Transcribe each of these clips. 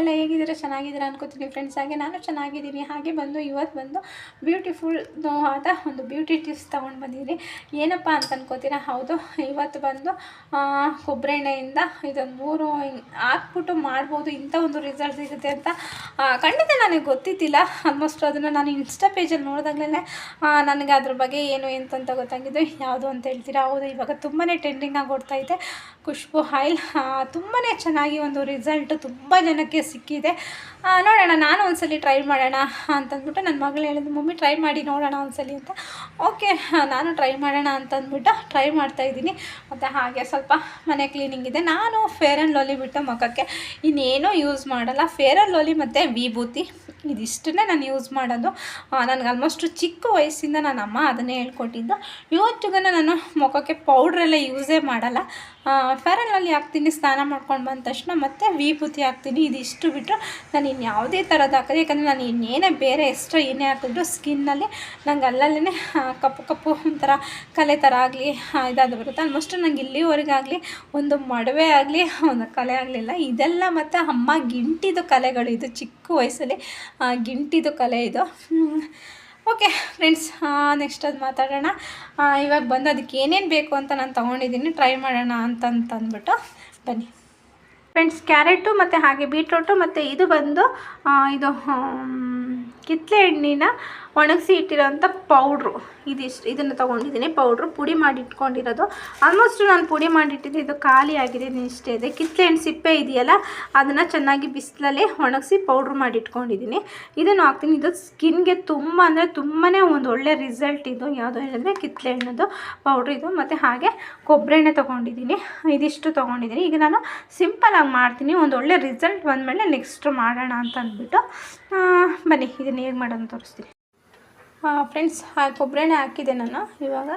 ಎಲ್ಲ ಹೇಗಿದ್ದೀರಾ? ಚೆನ್ನಾಗಿದ್ದೀರಾ ಅನ್ಕೋತೀನಿ ಫ್ರೆಂಡ್ಸ್ ಹಾಗೆ ನಾನು ಚೆನ್ನಾಗಿದ್ದೀನಿ. ಹಾಗೆ ಬಂದು ಇವತ್ತು ಬಂದು ಬ್ಯೂಟಿಫುಲ್ ಆದ ಒಂದು ಬ್ಯೂಟಿ ಟಿಪ್ಸ್ ತೊಗೊಂಡು ಬಂದಿದ್ದೀನಿ. ಏನಪ್ಪ ಅಂತ ಅನ್ಕೋತೀರಾ? ಹೌದು, ಇವತ್ತು ಬಂದು ಕೊಬ್ಬರಿ ಎಣ್ಣೆಯಿಂದ ಇದೊಂದು ಮೂರು ಹಾಕ್ಬಿಟ್ಟು ಮಾಡ್ಬೋದು. ಇಂಥ ಒಂದು ರಿಸಲ್ಟ್ ಸಿಗುತ್ತೆ ಅಂತ ಖಂಡಿತ ನನಗೆ ಗೊತ್ತಿದ್ದಿಲ್ಲ. ಆಲ್ಮೋಸ್ಟ್ ಅದನ್ನು ನಾನು ಇನ್ಸ್ಟಾ ಪೇಜಲ್ಲಿ ನೋಡಿದಾಗಲೇ ನನಗೆ ಅದ್ರ ಬಗ್ಗೆ ಏನು, ಎಂತಂತ ಗೊತ್ತಾಗಿದ್ದು ಯಾವುದು ಅಂತ ಹೇಳ್ತೀರಾ? ಹೌದು, ಇವಾಗ ತುಂಬಾ ಟ್ರೆಂಡಿಂಗ್ ಆಗಿ ಓಡ್ತಾ ಇದೆ. ಖುಷ್ಬು ಆಯಿಲ್ ತುಂಬಾ ಚೆನ್ನಾಗಿ ಒಂದು ರಿಸಲ್ಟ್ ತುಂಬ ಜನಕ್ಕೆ ಸಿಕ್ಕಿದೆ. ನೋಡೋಣ, ನಾನು ಒಂದ್ಸಲಿ ಟ್ರೈ ಮಾಡೋಣ ಅಂತಂದ್ಬಿಟ್ಟು ನನ್ನ ಮಗಳು ಹೇಳಿದ್ರು ಮಮ್ಮಿ ಟ್ರೈ ಮಾಡಿ ನೋಡೋಣ ಒಂದ್ಸಲಿ ಅಂತ. ಓಕೆ ನಾನು ಟ್ರೈ ಮಾಡೋಣ ಅಂತಂದ್ಬಿಟ್ಟು ಟ್ರೈ ಮಾಡ್ತಾ ಇದ್ದೀನಿ. ಮತ್ತು ಹಾಗೆ ಸ್ವಲ್ಪ ಮನೆ ಕ್ಲೀನಿಂಗ್ ಇದೆ. ನಾನು ಫೇರ್ ಆ್ಯಂಡ್ ಲೋಲಿ ಬಿಟ್ಟು ಮುಖಕ್ಕೆ ಇನ್ನೇನೂ ಯೂಸ್ ಮಾಡಲ್ಲ. ಫೇರ್ ಆ್ಯಂಡ್ ಲೋಲಿ ಮತ್ತು ವಿಭೂತಿ, ಇದಿಷ್ಟನ್ನೇ ನಾನು ಯೂಸ್ ಮಾಡೋದು. ನನಗೆ ಆಲ್ಮೋಸ್ಟು ಚಿಕ್ಕ ವಯಸ್ಸಿಂದ ನನ್ನ ಅಮ್ಮ ಅದನ್ನೇ ಹೇಳ್ಕೊಟ್ಟಿದ್ದು. ಇವತ್ತಿಗೂ ನಾನು ಮುಖಕ್ಕೆ ಪೌಡ್ರೆಲ್ಲ ಯೂಸೇ ಮಾಡಲ್ಲ. ಫೇರ್ ಆ್ಯಂಡ್ ಲೋಲಿ ಹಾಕ್ತೀನಿ, ಸ್ನಾನ ಮಾಡ್ಕೊಂಡು ಬಂದ ತಕ್ಷಣ ಮತ್ತು ವಿಭೂತಿ ಹಾಕ್ತೀನಿ, ಇದಿಷ್ಟು. ಬಿಟ್ಟರು ನಾನು ಇನ್ಯಾವುದೇ ಥರದ್ದು ಹಾಕೋದು, ಯಾಕಂದರೆ ನಾನು ಇನ್ನೇನೇ ಬೇರೆ ಎಕ್ಸ್ಟ್ರಾ ಏನೇ ಹಾಕಿದ್ರು ಸ್ಕಿನ್ನಲ್ಲಿ ನಂಗೆ ಅಲ್ಲಲ್ಲೇ ಕಪ್ಪು ಕಪ್ಪು ಒಂಥರ ಕಲೆ ಥರ ಆಗಲಿ ಇದಾದ ಬರುತ್ತೆ. ಆಲ್ಮೋಸ್ಟ್ ನಂಗೆ ಇಲ್ಲಿವರೆಗಾಗಲಿ ಒಂದು ಮಡವೆ ಆಗಲಿ, ಒಂದು ಕಲೆ ಆಗಲಿಲ್ಲ. ಇದೆಲ್ಲ ಮತ್ತು ಅಮ್ಮ ಗಿಂಟಿದು ಕಲೆಗಳು ಇದು, ಚಿಕ್ಕ ವಯಸ್ಸಲ್ಲಿ ಗಿಂಟಿದು ಕಲೆ ಇದು. ಓಕೆ ಫ್ರೆಂಡ್ಸ್ ನೆಕ್ಸ್ಟ್ ಅದು ಮಾತಾಡೋಣ. ಇವಾಗ ಬಂದು ಅದಕ್ಕೆ ಏನೇನು ಬೇಕು ಅಂತ ನಾನು ತೊಗೊಂಡಿದ್ದೀನಿ. ಟ್ರೈ ಮಾಡೋಣ ಅಂತಂತಂದ್ಬಿಟ್ಟು ಬನ್ನಿ. ಫ್ರೆಂಡ್ಸ್ ಕ್ಯಾರೆಟು ಮತ್ತು ಹಾಗೆ ಬೀಟ್ರೋಟು ಮತ್ತು ಇದು ಬಂದು ಇದು ಕಿತ್ತಲೆ ಹಣ್ಣಿನ ಒಣಗಿಸಿ ಇಟ್ಟಿರೋಂಥ ಪೌಡ್ರು. ಇದಿಷ್ಟು, ಇದನ್ನು ತೊಗೊಂಡಿದ್ದೀನಿ. ಪೌಡ್ರು ಪುಡಿ ಮಾಡಿ ಇಟ್ಕೊಂಡಿರೋದು ಆಲ್ಮೋಸ್ಟ್ ನಾನು ಪುಡಿ ಮಾಡಿಟ್ಟಿದ್ದು. ಇದು ಖಾಲಿ ಆಗಿದೆ ಇಷ್ಟೇ ಇದೆ. ಕಿತ್ತಲೆ ಹಣ್ಣು ಸಿಪ್ಪೆ ಇದೆಯಲ್ಲ, ಅದನ್ನು ಚೆನ್ನಾಗಿ ಬಿಸಿಲಲ್ಲಿ ಒಣಗಿಸಿ ಪೌಡ್ರು ಮಾಡಿ ಇಟ್ಕೊಂಡಿದ್ದೀನಿ ಇದನ್ನು ಹಾಕ್ತೀನಿ. ಇದು ಸ್ಕಿನ್ಗೆ ತುಂಬ, ಅಂದರೆ ತುಂಬಾ ಒಂದು ಒಳ್ಳೆ ರಿಸಲ್ಟ್ ಇದು. ಯಾವುದು ಹೇಳಿದ್ರೆ ಕಿತ್ತಲೆ ಹಣ್ಣದು ಪೌಡ್ರ್ ಇದು. ಮತ್ತು ಹಾಗೆ ಕೊಬ್ಬರಿ ಎಣ್ಣೆ ತೊಗೊಂಡಿದ್ದೀನಿ. ಇದಿಷ್ಟು ತೊಗೊಂಡಿದ್ದೀನಿ. ಈಗ ನಾನು ಸಿಂಪಲಾಗಿ ಮಾಡ್ತೀನಿ. ಒಂದು ಒಳ್ಳೆ ರಿಸಲ್ಟ್ ಬಂದಮೇಲೆ ನೆಕ್ಸ್ಟ್ ಮಾಡೋಣ ಅಂತ ಅಂದ್ಬಿಟ್ಟು ಬನ್ನಿ. ಇದನ್ನು ಹೇಗೆ ಮಾಡೋಣ ತೋರಿಸ್ತೀನಿ. ಫ್ರೆಂಡ್ಸ್ ಕೊಬ್ಬರಿಣೆ ಹಾಕಿದೆ ನಾನು. ಇವಾಗ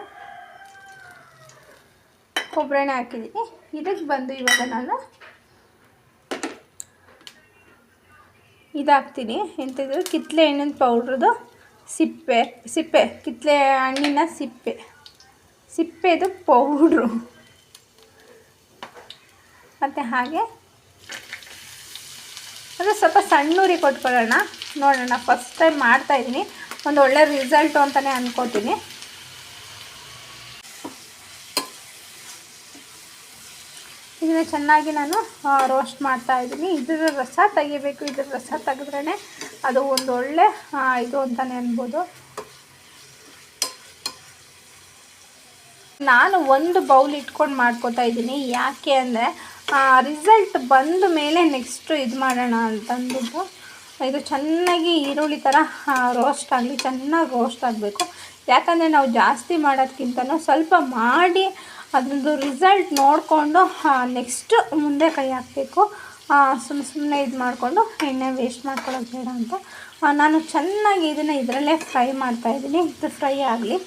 ಕೊಬ್ಬರಿ ಎಣ್ಣೆ ಹಾಕಿದ್ದೀನಿ. ಇದಕ್ಕೆ ಬಂದು ಇವಾಗ ನಾನು ಇದಾಕ್ತೀನಿ. ಎಂಥದ್ದು ಕಿತ್ತಳೆ ಹಣ್ಣಿನ ಪೌಡ್ರದು ಸಿಪ್ಪೆ. ಸಿಪ್ಪೆ. ಕಿತ್ತಳೆ ಹಣ್ಣಿನ ಸಿಪ್ಪೆ. ಸಿಪ್ಪೆದು ಪೌಡ್ರು. ಮತ್ತು ಹಾಗೆ. ಅದು ಸ್ವಲ್ಪ ಸಣ್ಣ ಉರಿ ಕೊಟ್ಕೊಳ್ಳೋಣ. ನೋಡೋಣ ಫಸ್ಟ್ ಟೈಮ್ ಮಾಡ್ತಾಯಿದ್ದೀನಿ ಒಂದು ಒಳ್ಳೆ ರಿಸಲ್ಟು ಅಂತಲೇ ಅಂದ್ಕೋತೀನಿ ಇದನ್ನು ಚೆನ್ನಾಗಿ ನಾನು ರೋಸ್ಟ್ ಮಾಡ್ತಾ ಇದ್ದೀನಿ. ಇದ್ರ ರಸ ತೆಗಿಬೇಕು. ಇದ್ರ ರಸ ತೆಗೆದ್ರೇ ಅದು ಒಂದು ಒಳ್ಳೆ ಇದು ಅಂತಲೇ ಅನ್ಬೋದು. ನಾನು ಒಂದು ಬೌಲ್ ಇಟ್ಕೊಂಡು ಮಾಡ್ಕೋತಾ ಇದ್ದೀನಿ. ಯಾಕೆ ಅಂದರೆ ರಿಸಲ್ಟ್ ಬಂದ ಮೇಲೆ ನೆಕ್ಸ್ಟು ಇದು ಮಾಡೋಣ ಅಂತಂದ್ಬಿಟ್ಟು. ಇದು ಚೆನ್ನಾಗಿ ಈರುಳ್ಳಿ ಥರ ರೋಸ್ಟ್ ಆಗಲಿ, ಚೆನ್ನಾಗಿ ರೋಸ್ಟ್ ಆಗಬೇಕು. ಯಾಕಂದರೆ ನಾವು ಜಾಸ್ತಿ ಮಾಡೋದ್ಕಿಂತನೂ ಸ್ವಲ್ಪ ಮಾಡಿ ಅದ್ರದ್ದು ರಿಸಲ್ಟ್ ನೋಡಿಕೊಂಡು ನೆಕ್ಸ್ಟ್ ಮುಂದೆ ಕೈ ಹಾಕಬೇಕು. ಸುಮ್ಮನೆ ಸುಮ್ಮನೆ ಇದು ಮಾಡಿಕೊಂಡು ಎಣ್ಣೆ ವೇಸ್ಟ್ ಮಾಡ್ಕೊಳ್ಳೋದು ಬೇಡ ಅಂತ. ನಾನು ಚೆನ್ನಾಗಿ ಇದನ್ನು ಇದರಲ್ಲೇ ಫ್ರೈ ಮಾಡ್ತಾಯಿದ್ದೀನಿ ಇದು ಫ್ರೈ ಆಗಲಿ.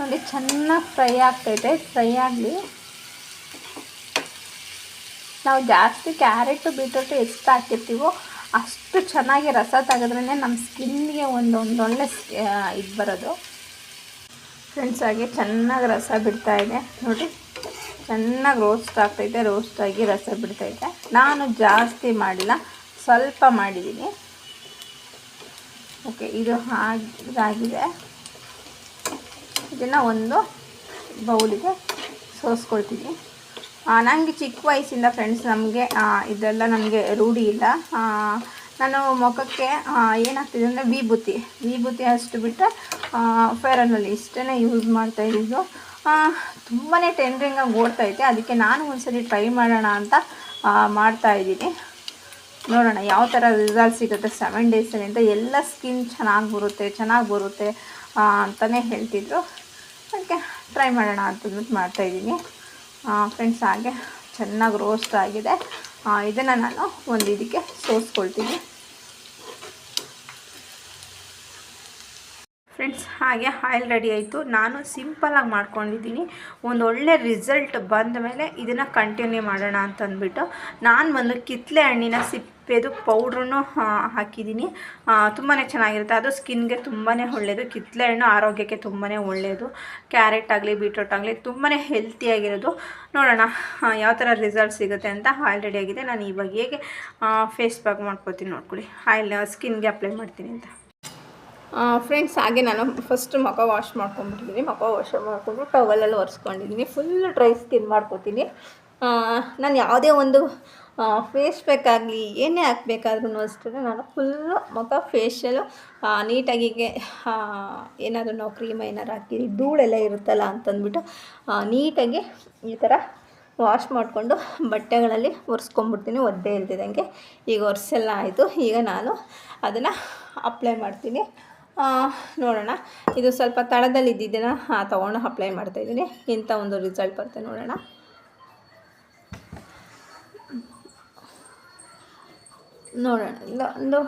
ನೋಡಿ, ಚೆನ್ನಾಗಿ ಫ್ರೈ ಆಗ್ತೈತೆ ಫ್ರೈ ಆಗಲಿ. ನಾವು ಜಾಸ್ತಿ ಕ್ಯಾರೆಟು, ಬೀಟ್ರೂಟು ಎಷ್ಟು ಹಾಕಿರ್ತೀವೋ ಅಷ್ಟು ಚೆನ್ನಾಗಿ ರಸ ತೆಗೆದ್ರೇ ನಮ್ಮ ಸ್ಕಿನ್ಗೆ ಒಂದು ಒಂದೊಳ್ಳೆ ಇದು ಬರೋದು. ಫ್ರೆಂಡ್ಸ್ ಹಾಗೆ ಚೆನ್ನಾಗಿ ರಸ ಬಿಡ್ತಾ ಇದೆ. ನೋಡಿ, ಚೆನ್ನಾಗಿ ರೋಸ್ಟ್ ಆಗ್ತೈತೆ ರೋಸ್ಟ್ ಆಗಿ ರಸ ಬಿಡ್ತೈತೆ. ನಾನು ಜಾಸ್ತಿ ಮಾಡಿಲ್ಲ, ಸ್ವಲ್ಪ ಮಾಡಿದ್ದೀನಿ ಓಕೆ, ಇದು ಹಾಗೆ, ಇದಾಗಿದೆ. ಇದನ್ನು ಒಂದು ಬೌಲಿಗೆ ಸೋಸ್ಕೊಳ್ತೀನಿ. ನನಗೆ ಚಿಕ್ಕ ವಯಸ್ಸಿಂದ ಫ್ರೆಂಡ್ಸ್ ನಮಗೆ ಇದೆಲ್ಲ ನನಗೆ ರೂಢಿ ಇಲ್ಲ. ನಾನು ಮುಖಕ್ಕೆ ಏನಾಗ್ತಿದೆ ಅಂದರೆ ವಿಭೂತಿ ವಿಭೂತಿ ಅಷ್ಟು ಬಿಟ್ಟರೆ ಫೇರ್ ಆ್ಯಂಡ್ ಇಷ್ಟೇ ಯೂಸ್ ಮಾಡ್ತಾ ಇದ್ದಿದ್ದು ತುಂಬಾ ಟೆಂಡ್ರಿಂಗಾಗಿ ಓಡ್ತೈತೆ ಅದಕ್ಕೆ ನಾನು ಒಂದ್ಸರಿ ಟ್ರೈ ಮಾಡೋಣ ಅಂತ ಮಾಡ್ತಾ ಇದ್ದೀನಿ. ನೋಡೋಣ ಯಾವ ಥರ ರಿಸಲ್ಟ್ ಸಿಗುತ್ತೆ ಸೆವೆನ್ ಡೇಸಲ್ಲಿ ಅಂತ. ಎಲ್ಲ ಸ್ಕಿನ್ ಚೆನ್ನಾಗಿ ಬರುತ್ತೆ ಚೆನ್ನಾಗಿ ಬರುತ್ತೆ ಅಂತಲೇ ಹೇಳ್ತಿದ್ರು. ಅದಕ್ಕೆ ಟ್ರೈ ಮಾಡೋಣ ಅಂತಂದ್ಬಿಟ್ಟು ಮಾಡ್ತಾಯಿದ್ದೀನಿ ಫ್ರೆಂಡ್ಸ್ ಹಾಗೆ ಚೆನ್ನಾಗಿ ರೋಸ್ಟ್ ಆಗಿದೆ. ಇದನ್ನು ನಾನು ಒಂದು ಇದಕ್ಕೆ ಸೋಸ್ಕೊಳ್ತೀನಿ. ಫ್ರೆಂಡ್ಸ್, ಹಾಗೆ ಆಯಿಲ್ ರೆಡಿ ಆಯಿತು. ನಾನು ಸಿಂಪಲಾಗಿ ಮಾಡ್ಕೊಂಡಿದ್ದೀನಿ. ಒಂದು ಒಳ್ಳೆ ರಿಸಲ್ಟ್ ಬಂದ ಮೇಲೆ ಇದನ್ನು ಕಂಟಿನ್ಯೂ ಮಾಡೋಣ ಅಂತಂದ್ಬಿಟ್ಟು ನಾನು ಒಂದು ಕಿತ್ತಲೆ ಹಣ್ಣಿನ ಸಿಪ್ಪೆದು ಪೌಡ್ರನ್ನು ಹಾಕಿದ್ದೀನಿ. ತುಂಬಾ ಚೆನ್ನಾಗಿರುತ್ತೆ. ಅದು ಸ್ಕಿನ್ಗೆ ತುಂಬಾ ಒಳ್ಳೆಯದು ಕಿತ್ತಲೆ ಹಣ್ಣು ಆರೋಗ್ಯಕ್ಕೆ ತುಂಬಾ ಒಳ್ಳೆಯದು ಕ್ಯಾರೆಟ್ ಆಗಲಿ, ಬೀಟ್ರೂಟ್ ಆಗಲಿ ತುಂಬಾ ಹೆಲ್ತಿಯಾಗಿರೋದು ನೋಡೋಣ ಯಾವ ಥರ ರಿಸಲ್ಟ್ ಸಿಗುತ್ತೆ ಅಂತ ಆಯಿಲ್ ರೆಡಿ ಆಗಿದೆ. ನಾನು ಇವಾಗ ಹೇಗೆ ಫೇಸ್ ಪ್ಯಾಕ್ ಮಾಡ್ಕೊತೀನಿ ನೋಡ್ಕೊಳ್ಳಿ ಆಯಿಲ್ ಸ್ಕಿನ್ಗೆ ಅಪ್ಲೈ ಮಾಡ್ತೀನಿ ಅಂತ. ಫ್ರೆಂಡ್ಸ್ ಹಾಗೆ ನಾನು ಫಸ್ಟ್ ಮುಖ ವಾಶ್ ಮಾಡ್ಕೊಂಡ್ಬಿಟ್ಟಿದ್ದೀನಿ ಮುಖ ವಾಶ್ ಮಾಡಿಕೊಂಡು ಟವಲಲ್ಲಿ ಒರೆಸ್ಕೊಂಡಿದ್ದೀನಿ ಫುಲ್ ಡ್ರೈ ಸ್ಕಿನ್ ಮಾಡ್ಕೊತೀನಿ. ನಾನು ಯಾವುದೇ ಒಂದು ಫೇಸ್ ಪ್ಯಾಕ್ ಆಗಲಿ, ಏನೇ ಹಾಕ್ಬೇಕಾದ್ರೂ ಅಷ್ಟೇ ನಾನು ಫುಲ್ಲು ಮುಖ ಫೇಶಿಯಲು ನೀಟಾಗಿ ಏನಾದರೂ ನಾವು ಕ್ರೀಮ್ ಏನಾರು ಹಾಕಿ ಧೂಳೆಲ್ಲ ಇರುತ್ತಲ್ಲ ಅಂತಂದ್ಬಿಟ್ಟು ನೀಟಾಗಿ ಈ ಥರ ವಾಶ್ ಮಾಡಿಕೊಂಡು ಬಟ್ಟೆಗಳಲ್ಲಿ ಒರೆಸ್ಕೊಂಬಿಡ್ತೀನಿ ಒದ್ದೆ ಇಲ್ದಿದಂಗೆ ಈಗ ಒರೆಸೆಲ್ಲ ಆಯಿತು. ಈಗ ನಾನು ಅದನ್ನು ಅಪ್ಲೈ ಮಾಡ್ತೀನಿ. ನೋಡೋಣ. ಇದು ಸ್ವಲ್ಪ ತಳದಲ್ಲಿ ಇದ್ದಿದ್ದನ್ನು ತೊಗೊಂಡು ಅಪ್ಲೈ ಮಾಡ್ತಾಯಿದ್ದೀನಿ ಇಂಥ ಒಂದು ರಿಸಲ್ಟ್ ಬರುತ್ತೆ, ನೋಡೋಣ. ನೋಡೋಣ. ಇಲ್ಲ ಒಂದು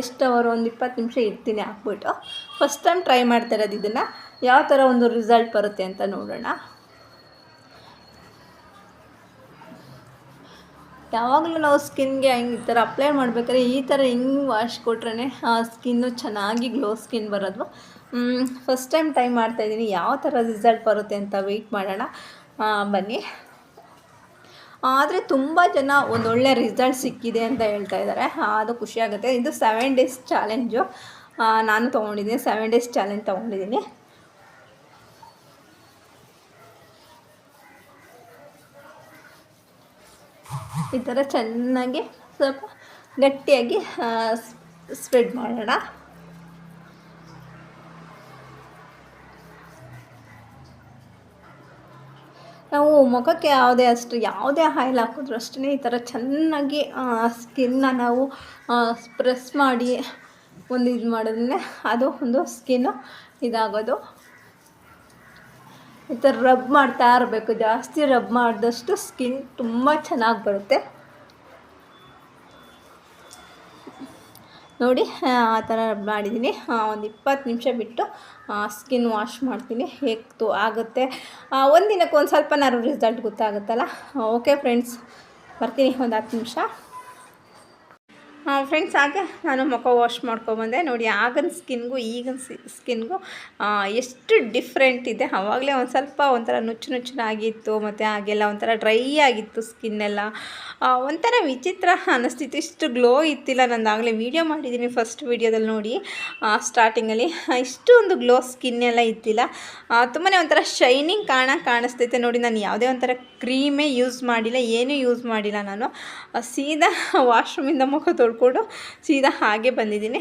ಎಷ್ಟು ಅವರು ಒಂದು ಇಪ್ಪತ್ತು ನಿಮಿಷ ಇರ್ತೀನಿ ಹಾಕ್ಬಿಟ್ಟು. ಫಸ್ಟ್ ಟೈಮ್ ಟ್ರೈ ಮಾಡ್ತಾ ಇರೋದು ಇದನ್ನು. ಯಾವ ಥರ ಒಂದು ರಿಸಲ್ಟ್ ಬರುತ್ತೆ ಅಂತ ನೋಡೋಣ. ಯಾವಾಗಲೂ ನಾವು ಸ್ಕಿನ್ಗೆ ಹೆಂಗೆ ಈ ಥರ ಅಪ್ಲೈ ಮಾಡಬೇಕಾದ್ರೆ ಈ ಥರ ಹಿಂಗೆ ವಾಶ್ ಕೊಟ್ರೇ ಆ ಸ್ಕಿನ್ನು ಚೆನ್ನಾಗಿ ಗ್ಲೋ ಸ್ಕಿನ್ ಬರೋದು. ಫಸ್ಟ್ ಟೈಮ್ ಟ್ರೈ ಮಾಡ್ತಾಯಿದ್ದೀನಿ ಯಾವ ಥರ ರಿಸಲ್ಟ್ ಬರುತ್ತೆ ಅಂತ ವೆಯ್ಟ್ ಮಾಡೋಣ. ಬನ್ನಿ. ಆದರೆ ತುಂಬ ಜನ ಒಂದೊಳ್ಳೆ ರಿಸಲ್ಟ್ ಸಿಕ್ಕಿದೆ ಅಂತ ಹೇಳ್ತಾ ಇದ್ದಾರೆ. ಅದು ಖುಷಿಯಾಗುತ್ತೆ ಇದು ಸೆವೆನ್ ಡೇಸ್ ಚಾಲೆಂಜು ನಾನು ತೊಗೊಂಡಿದ್ದೀನಿ. ಸೆವೆನ್ ಡೇಸ್ ಚಾಲೆಂಜ್ ತೊಗೊಂಡಿದ್ದೀನಿ. ಈ ಥರ ಚೆನ್ನಾಗಿ ಸ್ವಲ್ಪ ಗಟ್ಟಿಯಾಗಿ ಸ್ಪ್ರೆಡ್ ಮಾಡೋಣ. ನಾವು ಮುಖಕ್ಕೆ ಯಾವುದೇ ಅಷ್ಟು, ಯಾವುದೇ ಆಯಿಲ್ ಹಾಕಿದ್ರು ಅಷ್ಟೇ ಈ ಥರ ಚೆನ್ನಾಗಿ ಸ್ಕಿನ್ನ ನಾವು ಪ್ರೆಸ್ ಮಾಡಿ ಒಂದು ಇದು ಮಾಡಿದ್ರೆ ಅದು ಒಂದು ಸ್ಕಿನ್ನು ಇದಾಗೋದು. ಈ ಥರ ರಬ್ ಮಾಡ್ತಾ ಇರಬೇಕು, ಜಾಸ್ತಿ ರಬ್ ಮಾಡಿದಷ್ಟು ಸ್ಕಿನ್ ತುಂಬ ಚೆನ್ನಾಗಿ ಬರುತ್ತೆ. ನೋಡಿ, ಆ ಥರ ರಬ್ ಮಾಡಿದ್ದೀನಿ. ಒಂದು ಇಪ್ಪತ್ತು ನಿಮಿಷ ಬಿಟ್ಟು ಸ್ಕಿನ್ ವಾಶ್ ಮಾಡ್ತೀನಿ. ಹೇಗೆ ಆಗುತ್ತೆ. ಒಂದು ದಿನಕ್ಕೆ ಒಂದು ಸ್ವಲ್ಪ ನಾರು ರಿಸಲ್ಟ್ ಗೊತ್ತಾಗುತ್ತಲ್ಲ? ಓಕೆ ಫ್ರೆಂಡ್ಸ್ ಬರ್ತೀನಿ ಒಂದು ಹತ್ತು ನಿಮಿಷ. ಫ್ರೆಂಡ್ಸ್ ಹಾಗೆ ನಾನು ಮುಖ ವಾಶ್ ಮಾಡ್ಕೊಬಂದೆ ನೋಡಿ, ಆಗಿನ ಸ್ಕಿನ್ಗೂ ಈಗಿನ ಸ್ಕಿನ್ಗೂ ಎಷ್ಟು ಡಿಫ್ರೆಂಟ್ ಇದೆ. ಆವಾಗಲೇ ಒಂದು ಸ್ವಲ್ಪ ಒಂಥರ ನುಚ್ಚು ನುಚ್ಚನಾಗಿತ್ತು, ಮತ್ತು ಹಾಗೆಲ್ಲ ಒಂಥರ ಡ್ರೈ ಆಗಿತ್ತು ಸ್ಕಿನ್ನೆಲ್ಲ ಒಂಥರ ವಿಚಿತ್ರ ಅನ್ನಿಸ್ತಿತ್ತು ಇಷ್ಟು ಗ್ಲೋ ಇತ್ತಿಲ್ಲ. ನಂದಾಗಲೇ ವೀಡಿಯೋ ಮಾಡಿದ್ದೀನಿ ಫಸ್ಟ್ ವೀಡಿಯೋದಲ್ಲಿ ನೋಡಿ. ಸ್ಟಾರ್ಟಿಂಗಲ್ಲಿ ಇಷ್ಟು ಒಂದು ಗ್ಲೋ ಸ್ಕಿನ್ ಎಲ್ಲ ಇತ್ತಿಲ್ಲ ತುಂಬಾ ಒಂಥರ ಶೈನಿಂಗ್ ಕಾಣ ಕಾಣಿಸ್ತೈತೆ ನೋಡಿ, ನಾನು ಯಾವುದೇ ಒಂಥರ ಕ್ರೀಮೇ ಯೂಸ್ ಮಾಡಿಲ್ಲ, ಏನೂ ಯೂಸ್ ಮಾಡಿಲ್ಲ ನಾನು. ಸೀದಾ ವಾಶ್ರೂಮಿಂದ ಮುಖ ತೊಳ್ಕೊಂಡು ಸೀದಾ ಹಾಗೆ ಬಂದಿದ್ದೀನಿ.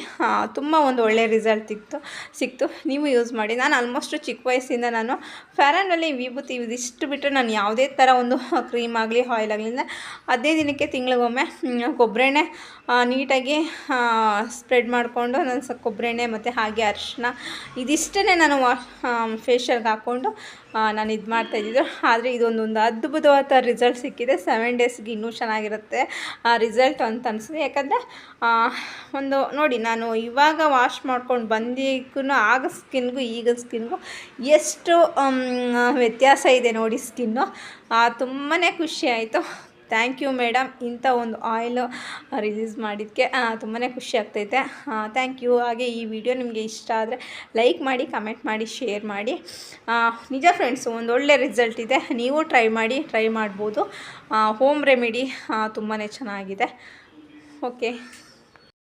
ತುಂಬ ಒಂದು ಒಳ್ಳೆಯ ರಿಸಲ್ಟ್ ಸಿಕ್ತು ಸಿಕ್ತು. ನೀವು ಯೂಸ್ ಮಾಡಿ. ನಾನು ಆಲ್ಮೋಸ್ಟ್ ಚಿಕ್ಕ ವಯಸ್ಸಿಂದ ನಾನು ಫ್ಯಾರನಲ್ಲಿ ವಿಭೂತಿ ಇದಿಷ್ಟು ಬಿಟ್ಟರೆ ನಾನು ಯಾವುದೇ ಥರ ಒಂದು ಕ್ರೀಮ್ ಆಗಲಿ ಆಯಿಲ್ ಆಗಲಿ ಅದೇ ದಿನಕ್ಕೆ ತಿಂಗಳಿಗೊಮ್ಮೆ ಕೊಬ್ಬರೆಣ್ಣೆ ನೀಟಾಗಿ ಸ್ಪ್ರೆಡ್ ಮಾಡಿಕೊಂಡು ನಾನು ಸ ಕೊಬ್ಬರೆಣ್ಣೆ ಮತ್ತು ಹಾಗೆ ಅರಿಶಿನ ಇದಿಷ್ಟೇ ನಾನು ವಾ ಫೇಶಿಯಲ್ಗೆ ಹಾಕ್ಕೊಂಡು ನಾನು ಇದು ಮಾಡ್ತಾಯಿದ್ದಿದ್ದು ಆದರೆ ಇದೊಂದೊಂದು ಅದ್ಭುತವಾದ ರಿಸಲ್ಟ್ ಸಿಕ್ಕಿದೆ. ಸೆವೆನ್ ಡೇಸ್ಗೆ ಇನ್ನೂ ಚೆನ್ನಾಗಿರುತ್ತೆ ಆ ರಿಸಲ್ಟ್ ಅಂತ ಅನಿಸಿದೆ ಯಾಕಂದರೆ ಒಂದು ನೋಡಿ, ನಾನು ಇವಾಗ ವಾಶ್ ಮಾಡ್ಕೊಂಡು ಬಂದಿಗೂ ಆಗ ಸ್ಕಿನ್ಗೂ ಈಗ ಸ್ಕಿನ್ಗೂ ಎಷ್ಟು ವ್ಯತ್ಯಾಸ ಇದೆ ನೋಡಿ ಸ್ಕಿನ್ನು ತುಂಬಾ ಖುಷಿ ಆಯಿತು. ಥ್ಯಾಂಕ್ ಯು ಮೇಡಮ್ ಇಂಥ ಒಂದು ಆಯಿಲ್ ರಿಲೀಸ್ ಮಾಡಿದ್ದಕ್ಕೆ ತುಂಬಾ ಖುಷಿ ಆಗ್ತೈತೆ. ಥ್ಯಾಂಕ್ ಯು ಹಾಗೆ ಈ ವಿಡಿಯೋ ನಿಮಗೆ ಇಷ್ಟ ಆದರೆ ಲೈಕ್ ಮಾಡಿ ಕಮೆಂಟ್ ಮಾಡಿ ಶೇರ್ ಮಾಡಿ. ನಿಜ ಫ್ರೆಂಡ್ಸ್ ಒಂದು ಒಳ್ಳೆ ರಿಸಲ್ಟ್ ಇದೆ. ನೀವು ಟ್ರೈ ಮಾಡಿ ಟ್ರೈ ಮಾಡ್ಬೋದು. ಹೋಮ್ ರೆಮಿಡಿ ತುಂಬಾ ಚೆನ್ನಾಗಿದೆ. ಓಕೆ